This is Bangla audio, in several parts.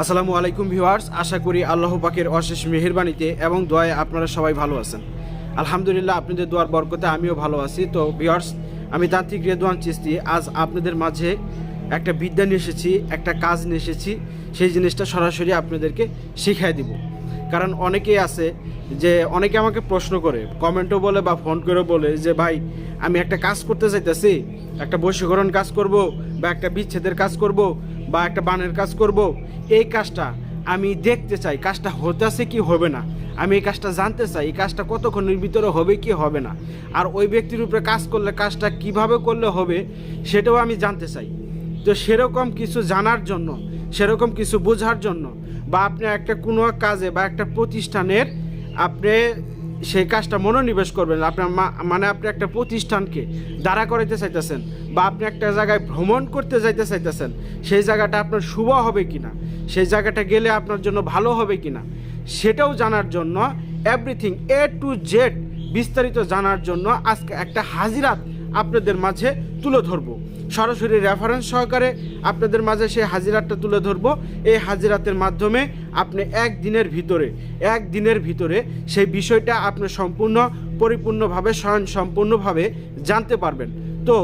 আসসালামু আলাইকুম ভিউয়ার্স, আশা করি আল্লাহ পাকের অশেষ মেহেরবানিতে এবং দোয়ায় আপনারা সবাই ভালো আছেন। আলহামদুলিল্লাহ, আপনাদের দোয়ার বরকতে আমিও ভালো আছি। তো ভিউয়ার্স, আমি তান্ত্রিক রেদওয়ান চিস্তি আজ আপনাদের মাঝে একটা বিদ্যা নিয়ে এসেছি, একটা কাজ নিয়ে এসেছি। সেই জিনিসটা সরাসরি আপনাদেরকে শিখাই দিব। কারণ অনেকেই আছে যে, অনেকে আমাকে প্রশ্ন করে, কমেন্টও বলে বা ফোন করে বলে যে, ভাই, আমি একটা কাজ করতে চাইতেছি, একটা বশীকরণ কাজ করব বা একটা বিচ্ছেদের কাজ করব বা একটা বানের কাজ করব, এই কাজটা আমি দেখতে চাই, কাজটা হতেছে কি হবে না? আমি এই কাজটা জানতে চাই, এই কাজটা কতক্ষণের ভিতরে হবে, কি হবে না? আর ওই ব্যক্তির উপরে কাজ করলে, কাজটা কীভাবে করলে হবে, সেটাও আমি জানতে চাই। তো সেরকম কিছু জানার জন্য, সেরকম কিছু বোঝার জন্য বা আপনি একটা কোনো কাজে বা একটা প্রতিষ্ঠানের আপনি সেই কাজটা মনোনিবেশ করবেন। আপনার মানে আপনি একটা প্রতিষ্ঠানকে দাঁড়া করাইতে চাইতেছেন বা আপনি একটা জায়গায় ভ্রমণ করতে যাইতে চাইতেছেন, সেই জায়গাটা আপনার শুভ হবে কি না সেই জায়গাটা গেলে আপনার জন্য ভালো হবে কি না সেটাও জানার জন্য এভরিথিং এ টু জেড বিস্তারিত জানার জন্য আজকে একটা হাজিরাত আপনাদের মাঝে তুলে ধরবো। সরাসরি রেফারেন্স সহকারে আপনাদের মাঝে সেই হাজিরাতটা তুলে ধরবো। এই হাজিরাতের মাধ্যমে আপনি এক দিনের ভিতরে, এক দিনের ভিতরে সেই বিষয়টা আপনি সম্পূর্ণ, পরিপূর্ণভাবে স্বয়ং সম্পূর্ণভাবে জানতে পারবেন। তো,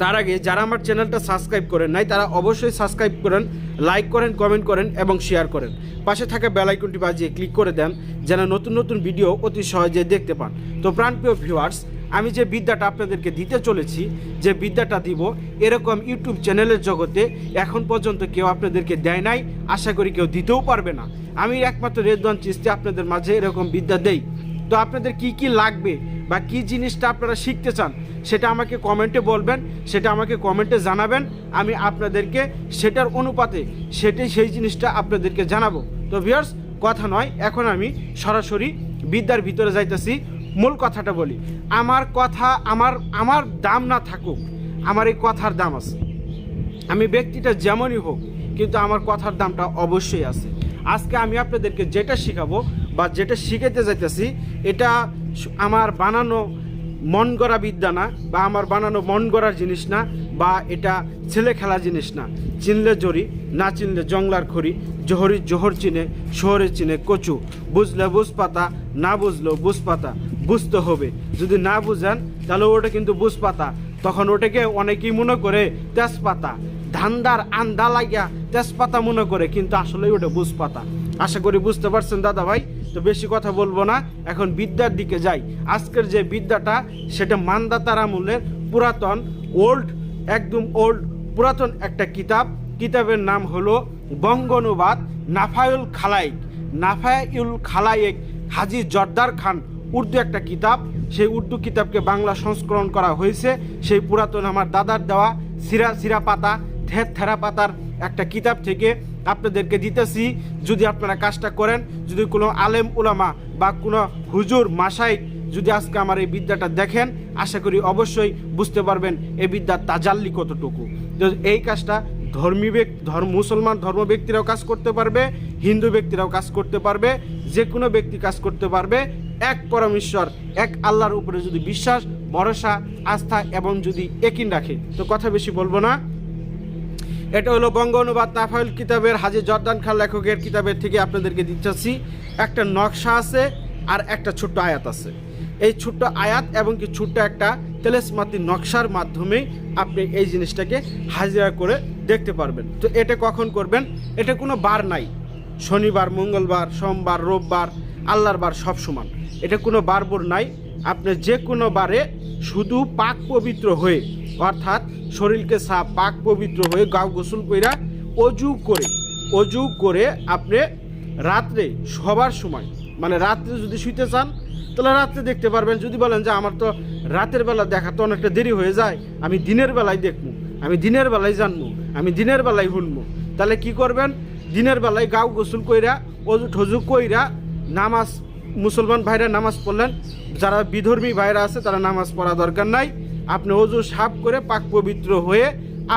তার আগে যারা আমার চ্যানেলটা সাবস্ক্রাইব করেন নাই, তারা অবশ্যই সাবস্ক্রাইব করেন লাইক করেন কমেন্ট করেন এবং শেয়ার করেন। পাশে থাকা বেল আইকনটি বাজিয়ে ক্লিক করে দেন, যেন নতুন নতুন ভিডিও অতি সহজে দেখতে পান। তো প্রাণপ্রিয় ভিউয়ার্স আমি যে বিদ্যাটা আপনাদেরকে দিতে চলেছি, যে বিদ্যাটা দিব, এরকম ইউটিউব চ্যানেলের জগতে এখন পর্যন্ত কেউ আপনাদেরকে দেয় নাই, আশা করি কেউ দিতেও পারবে না। আমি একমাত্র রেদওয়ান চিস্তি আপনাদের মাঝে এরকম বিদ্যা দেই। তো আপনাদের কি কি লাগবে বা কি জিনিসটা আপনারা শিখতে চান, সেটা আমাকে কমেন্টে বলবেন, সেটা আমাকে কমেন্টে জানাবেন, আমি আপনাদেরকে সেটার অনুপাতে সেটাই সেই জিনিসটা আপনাদেরকে জানাব। তো ভিউয়ার্স কথা নয়, এখন আমি সরাসরি বিদ্যার ভিতরে যাইতেছি। মূল কথাটা বলি। আমার কথা, আমার আমার দাম না থাকুক, আমার এই কথার দাম আছে। আমি ব্যক্তিটা যেমনই হোক, কিন্তু আমার কথার দামটা অবশ্যই আছে। আজকে আমি আপনাদেরকে যেটা শেখাবো বা যেটা শিখাতে যাইতেছি, এটা আমার বানানো মন গড়া বিদ্যা না, বা আমার বানানো মন গড়ার জিনিস না, বা এটা ছেলে খেলা জিনিস না। চিনলে জরি, না চিনলে জংলার খড়ি, জহরি জোহর চিনে শহরে চিনে কচু। বুঝলে বুঝ পাতা না বুঝলেও বুঝ পাতা বুঝতে হবে। যদি না বুঝেন, তাহলে ওটা কিন্তু বুঝ পাতা তখন ওটাকে অনেকেই মনে করে তেজপাতা। ধান্দার আন্দা লাগিয়া তেজপাতা মনে করে, কিন্তু আসলে ওটা বুঝ পাতা আশা করি বুঝতে পারছেন দাদা ভাই? তো বেশি কথা বলব না, এখন বিদ্যার দিকে যাই। আজকের যে বিদ্যাটা, সেটা মান্দাতার আমলের পুরাতন, ওল্ড, একদম ওল্ড, পুরাতন একটা কিতাব। কিতাবের নাম হলো বঙ্গনুবাদ নাফায়ুল খালাইক। নাফায়ুল খালাইক হাজি জর্দার খান উর্দু একটা কিতাব। সেই উর্দু কিতাবকে বাংলা সংস্করণ করা হয়েছে। সেই পুরাতন আমার দাদার দেওয়া সিরা সিরা পাতা থের থেরা পাতার একটা কিতাব থেকে আপনাদেরকে দিতেছি। যদি আপনারা কাজটা করেন, যদি কোনো আলেম উলামা বা কোনো হুজুর মাসাইক যদি আজকে আমার এই বিদ্যাটা দেখেন, আশা করি অবশ্যই বুঝতে পারবেন এই বিদ্যার তাজাল্লি কতটুকু। তো এই কাজটা ধর্মী ধর্ম, মুসলমান ধর্ম ব্যক্তিরাও কাজ করতে পারবে, হিন্দু ব্যক্তিরাও কাজ করতে পারবে, যে কোনো ব্যক্তি কাজ করতে পারবে। এক পরমেশ্বর, এক আল্লাহর উপরে যদি বিশ্বাস, ভরসা, আস্থা এবং যদি একিন রাখে, তো কথা বেশি বলব না। এটা হলো বঙ্গ অনুবাদ নাফাইল কিতাবের হাজি জর্দান খান লেখকের কিতাবের থেকে আপনাদেরকে দিচ্ছি। একটা নকশা আছে আর একটা ছোট্ট আয়াত আছে। এই ছোট্ট আয়াত এবং কি ছোট্ট একটা তেলেসমাতি নকশার মাধ্যমে আপনি এই জিনিসটাকে হাজিরা করে দেখতে পারবেন। তো এটা কখন করবেন? এটা কোনো বার নাই। শনিবার, মঙ্গলবার, সোমবার, রোববার আল্লাহর বার সব সমান। এটা কোনো বারবর নাই। আপনি যে কোনো বারে শুধু পাক পবিত্র হয়ে, অর্থাৎ শরীরকে সাপ পাক পবিত্র হয়ে গাও গোসল কইরা অজু করে অজু করে আপনি রাত্রে সবার সময় মানে রাত্রে যদি শুইতে চান, তাহলে রাত্রে দেখতে পারবেন। যদি বলেন যে আমার তো রাতের বেলা দেখা তো অনেকটা দেরি হয়ে যায়, আমি দিনের বেলায় দেখব, আমি দিনের বেলায় জানব, আমি দিনের বেলায় শুনব তাহলে কি করবেন? দিনের বেলায় গাও গোসল কইরা অজু ঠজু কইরা নামাজ, মুসলমান ভাইরা নামাজ পড়লেন। যারা বিধর্মী ভাইরা আছে, তারা নামাজ পড়া দরকার নাই। আপনি অজু সাফ করে পাক পবিত্র হয়ে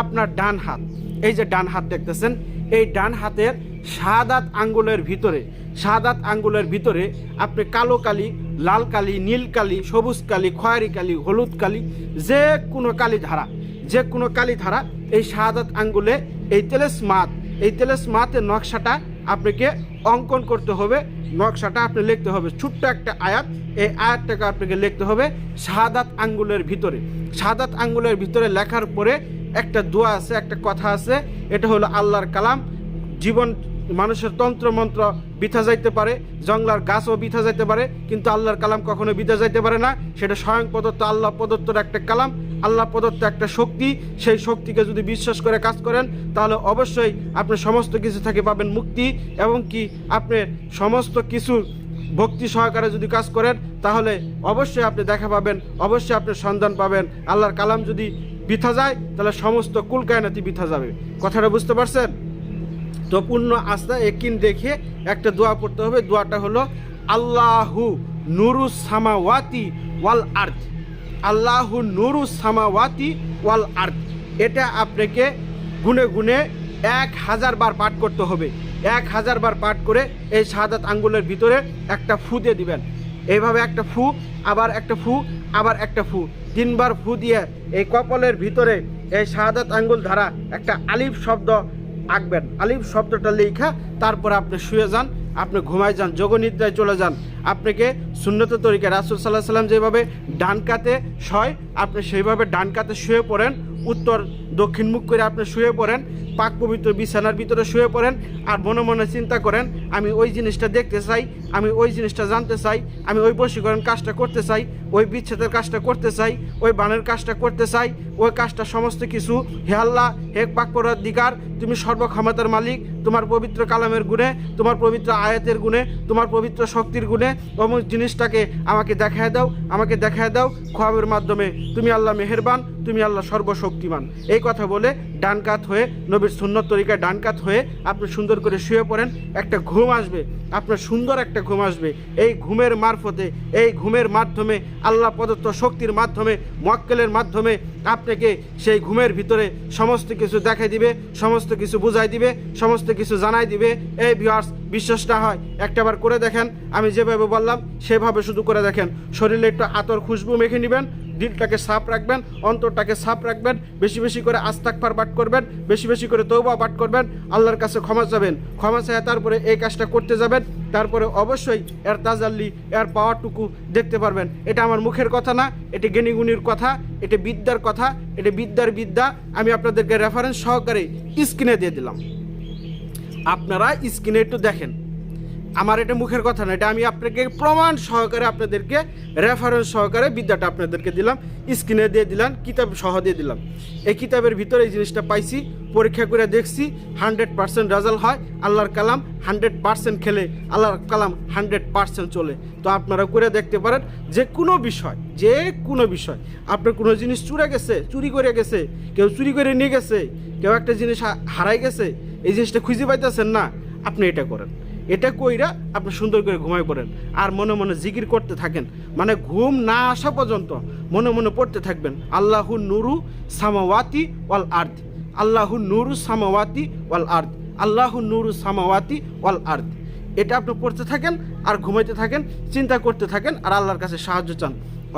আপনার ডান হাত, এই যে ডান হাত দেখতেছেন, এই ডান হাতের শাহাদাত আঙ্গুলের ভিতরে শাহাদাত আঙ্গুলের ভিতরে আপনি কালো কালি, লাল কালি, নীল কালি, সবুজ কালি, খয়েরি কালি, হলুদ কালি, যে কোনো কালি ধারা, যে কোনো কালি ধারা এই শাহাদাত আঙ্গুলে, এই তেলেসমাত এই তেলেসমাতের নকশাটা আপনাকে অঙ্কন করতে হবে। নকশাটা আপনি লিখতে হবে, ছোট্ট একটা আয়াত। এই আয়াতটাকে আপনাকে লিখতে হবে সাদাত আঙ্গুলের ভিতরে। সাদাত আঙ্গুলের ভিতরে লেখার পরে একটা দোয়া আছে, একটা কথা আছে, এটা হলো আল্লাহর কালাম। জীবন, মানুষের তন্ত্র মন্ত্র বিথা যাইতে পারে জংলার গাছও বিথা যাইতে পারে, কিন্তু আল্লাহর কালাম কখনো বিথা যাইতে পারে না। সেটা স্বয়ং প্রদত্ত, আল্লাহ প্রদত্তর একটা কালাম। আল্লাহ প্রদত্ত একটা শক্তি, সেই শক্তিকে যদি বিশ্বাস করে কাজ করেন, তাহলে অবশ্যই আপনি সমস্ত কিছু থেকে পাবেন মুক্তি এবং কি আপনি সমস্ত কিছু ভক্তি সহকারে যদি কাজ করেন, তাহলে অবশ্যই আপনি দেখা পাবেন, অবশ্যই আপনি সন্ধান পাবেন। আল্লাহর কালাম যদি বিথা যায়, তাহলে সমস্ত কুলকায়নাতি বিথা যাবে। কথাটা বুঝতে পারছেন? তো পূর্ণ আস্থা একিন দেখে একটা দোয়া পড়তে হবে। দোয়াটা হলো, আল্লাহু নুরু সামাওয়াতি ওয়াল আর্থ আল্লাহু নুরু সামাওয়াতি ওয়াল আর্থ এটা আপনাকে গুনে গুনে এক হাজার বার পাঠ করতে হবে। এক হাজার বার পাঠ করে এই শাহাদাত আঙ্গুলের ভিতরে একটা ফু দিয়ে দিবেন। এইভাবে একটা ফু, আবার একটা ফু, আবার একটা ফু। তিনবার ফু দিয়ে এই কপালের ভিতরে এই শাহাদাত আঙ্গুল ধারা একটা আলিফ শব্দ আঁকবেন। আলিফ শব্দটা লেখা তারপর আপনি শুয়ে যান। আপনি ঘুমায় যান, যোগনিদ্রায় চলে যান। আপনাকে সুন্নত তরিকা রাসুল সাল্লাহ সাল্লাম যেভাবে ডান কাতে শয়, আপনি সেইভাবে ডান কাতে শুয়ে পড়েন, উত্তর, দক্ষিণ মুখ করে আপনি শুয়ে পড়েন, পাক পবিত্র বিছানার ভিতরে শুয়ে পড়েন, আর মনে মনে চিন্তা করেন আমি ওই জিনিসটা দেখতে চাই, আমি ওই জিনিসটা জানতে চাই, আমি ওই বশীকরণ কাজটা করতে চাই, ওই বিচ্ছেদের কাজটা করতে চাই, ওই বানের কাজটা করতে চাই, ওই কাজটা সমস্ত কিছু, হে আল্লাহ, হে পাক দিকার তুমি সর্বক্ষমতার মালিক, তোমার পবিত্র কালামের গুণে, তোমার পবিত্র আয়াতের গুণে, তোমার পবিত্র শক্তির গুণে, অমুক জিনিসটাকে আমাকে দেখায় দাও, আমাকে দেখায় দাও খোয়াবের মাধ্যমে। তুমি আল্লাহ মেহেরবান, তুমি আল্লাহ সর্বশক্তিমান। এই কথা বলে ডানকাত হয়ে, নবীর সুন্নত তরিকায় ডানকাত হয়ে আপনি সুন্দর করে শুয়ে পড়েন, একটা ঘুম আসবে, আপনার সুন্দর একটা ঘুম আসবে। এই ঘুমের মারফতে, এই ঘুমের মাধ্যমে, আল্লাহ প্রদত্ত শক্তির মাধ্যমে মক্কেলের মাধ্যমে আপনাকে সেই ঘুমের ভিতরে সমস্ত কিছু দেখাই দিবে, সমস্ত কিছু বুঝাই দিবে, সমস্ত কিছু জানাই দিবে। এই ভিউয়ার্স বিশ্বাস না হয় একটাবার করে দেখেন, আমি যেভাবে বললাম, সেভাবে শুধু করে দেখেন। শরীরে একটু আতর খুশবু মেখে নেবেন দিলটাকে সাফ রাখবেন, অন্তরটাকে সাফ রাখবেন, বেশি বেশি করে আস্তাকফার পাঠ করবেন, বেশি বেশি করে তৌবা পাঠ করবেন, আল্লাহর কাছে ক্ষমা চাবেন। ক্ষমা চায় তারপরে এই কাজটা করতে যাবেন, তারপরে অবশ্যই এর তাজাল্লি, এর পাওয়ারটুকু দেখতে পারবেন। এটা আমার মুখের কথা না, এটা জ্ঞানীগুণির কথা, এটা বিদ্যার কথা, এটা বিদ্যার বিদ্যা। আমি আপনাদেরকে রেফারেন্স সহকারে স্ক্রিনে দিয়ে দিলাম। আপনারা স্ক্রিনে একটু দেখেন। আমার এটা মুখের কথা না, এটা আমি আপনাকে প্রমাণ সহকারে আপনাদেরকে রেফারেন্স সহকারে বিদ্যাটা আপনাদেরকে দিলাম স্ক্রিনে দিয়ে দিলাম, কিতাব সহ দিয়ে দিলাম। এই কিতাবের ভিতরে এই জিনিসটা পাইছি, পরীক্ষা করে দেখছি হান্ড্রেড পার্সেন্ট রেজাল্ট হয়, আল্লাহর কালাম হান্ড্রেড পার্সেন্ট খেলে, আল্লাহর কালাম হান্ড্রেড পার্সেন্ট চলে। তো আপনারা করে দেখতে পারেন, যে কোনো বিষয়, যে কোনো বিষয়, আপনার কোনো জিনিস চুরে গেছে, চুরি করে গেছে, কেউ চুরি করে নিয়ে গেছে, কেউ একটা জিনিস হারাই গেছে, এই জিনিসটা খুঁজে পাইতেছেন না, আপনি এটা করেন। এটা কইরা আপনি সুন্দর করে ঘুমাই পড়েন। আর মনে মনে জিকির করতে থাকেন। মানে ঘুম না আসা পর্যন্ত মনে মনে পড়তে থাকবেন। আল্লাহু নুরু সামাওয়াতি ওয়াল আর্থ আল্লাহু নুরু সামাওয়াতি ওয়াল আর্থ আল্লাহু নুরু সামাওয়াতি ওয়াল আর্থ এটা আপনি পড়তে থাকেন আর ঘুমাইতে থাকেন, চিন্তা করতে থাকেন আর আল্লাহর কাছে সাহায্য চান।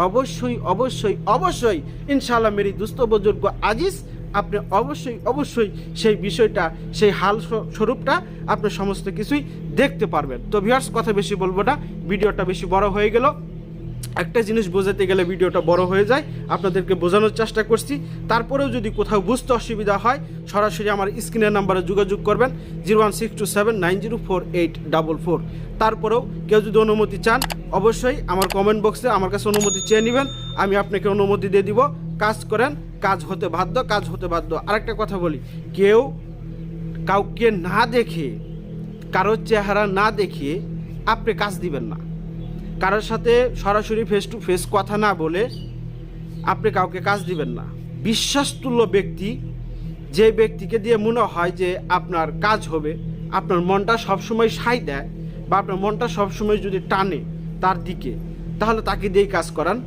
অবশ্যই অবশ্যই অবশ্যই ইনশাআল্লাহ মেরি দুস্থ বুজুর্গ আজিজ আপনি অবশ্যই অবশ্যই সেই বিষয়টা, সেই হাল স্বরূপটা আপনি সমস্ত কিছুই দেখতে পারবেন। তো ভিউয়ার্স, কথা বেশি বলব না, ভিডিওটা বেশি বড় হয়ে গেল। একটা জিনিস বোঝাতে গেলে ভিডিওটা বড় হয়ে যায়, আপনাদেরকে বোঝানোর চেষ্টা করছি। তারপরেও যদি কোথাও বুঝতে অসুবিধা হয়, সরাসরি আমার স্ক্রিনের নাম্বারে যোগাযোগ করবেন, zero one six two seven nine zero four eight double four. তারপরেও কেউ যদি অনুমতি চান, অবশ্যই আমার কমেন্ট বক্সে আমার কাছে অনুমতি চেয়ে নেবেন, আমি আপনাকে অনুমতি দিয়ে দিব। কাজ করেন, কাজ হতে বাধ্য, কাজ হতে বাধ্য। আরেকটা কথা বলি, কেউ কাউকে না দেখে, কারোর চেহারা না দেখে আপনি কাজ দিবেন না। কারোর সাথে সরাসরি ফেস টু ফেস কথা না বলে আপনি কাউকে কাজ দিবেন না। বিশ্বাসতুল্য ব্যক্তি, যে ব্যক্তিকে দিয়ে মনে হয় যে আপনার কাজ হবে, আপনার মনটা সবসময় সাই দেয় বা আপনার মনটা সবসময় যদি টানে তার দিকে, তাহলে তাকে দিয়েই কাজ করান,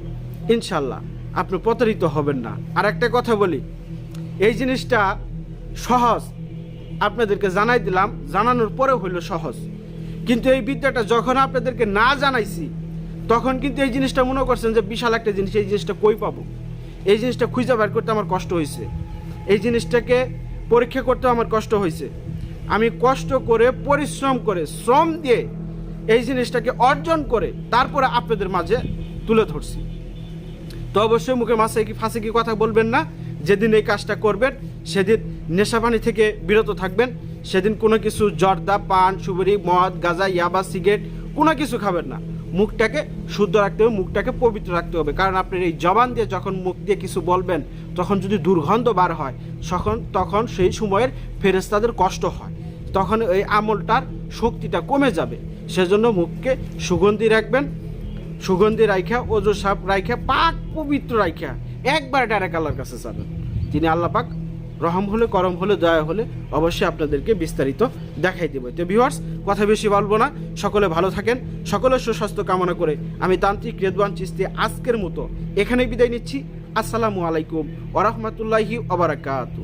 ইনশাল্লাহ। আপনি প্রতারিত হবেন না। আর একটা কথা বলি, এই জিনিসটা সহজ। আপনাদেরকে জানাই দিলাম, জানানোর পরেও হইল সহজ। কিন্তু এই বিদ্যাটা যখন আপনাদেরকে না জানাইছি, তখন কিন্তু এই জিনিসটা মনে করছেন যে বিশাল একটা জিনিস, এই জিনিসটা কই পাবো? এই জিনিসটা খুঁজে বের করতে আমার কষ্ট হয়েছে এই জিনিসটাকে পরীক্ষা করতে আমার কষ্ট হয়েছে আমি কষ্ট করে, পরিশ্রম করে, শ্রম দিয়ে এই জিনিসটাকে অর্জন করে, তারপরে আপনাদের মাঝে তুলে ধরছি। তো অবশ্যই মুখে মাছে কি ফাঁসে কি কথা বলবেন না? যেদিন এই কাজটা করবেন, সেদিন নেশাপানি থেকে বিরত থাকবেন। সেদিন কোনো কিছু জর্দা, পান সুবরি মদ, গাঁজা, ইয়াবা, সিগারেট, কোনো কিছু খাবেন না। মুখটাকে শুদ্ধ রাখতে হবে, মুখটাকে পবিত্র রাখতে হবে। কারণ আপনার এই জবান দিয়ে যখন মুখ দিয়ে কিছু বলবেন, তখন যদি দুর্গন্ধ বার হয় তখন তখন সেই সময়ের ফেরেস্তাদের কষ্ট হয়। তখন এই আমলটার শক্তিটা কমে যাবে। সেজন্য মুখকে সুগন্ধি রাখবেন সুগন্ধি রাইখা ওজো সাপ রাইখা, পাক পবিত্র রাইখা। একবার ডাইরেক্ট আল্লাহর কাছে যাবেন। তিনি আল্লাহ পাক রহম হলে, করম হলে, দয়া হলে অবশ্যই আপনাদেরকে বিস্তারিত দেখাই দেব। তো ভিউয়ার্স কথা বেশি বলব না। সকলে ভালো থাকেন সকলের সুস্বাস্থ্য কামনা করে আমি তান্ত্রিক রেদওয়ান চিস্তি আজকের মতো এখানে বিদায় নিচ্ছি। আসসালামু আলাইকুম ওরহমতুল্লাহি ওবরাকাতু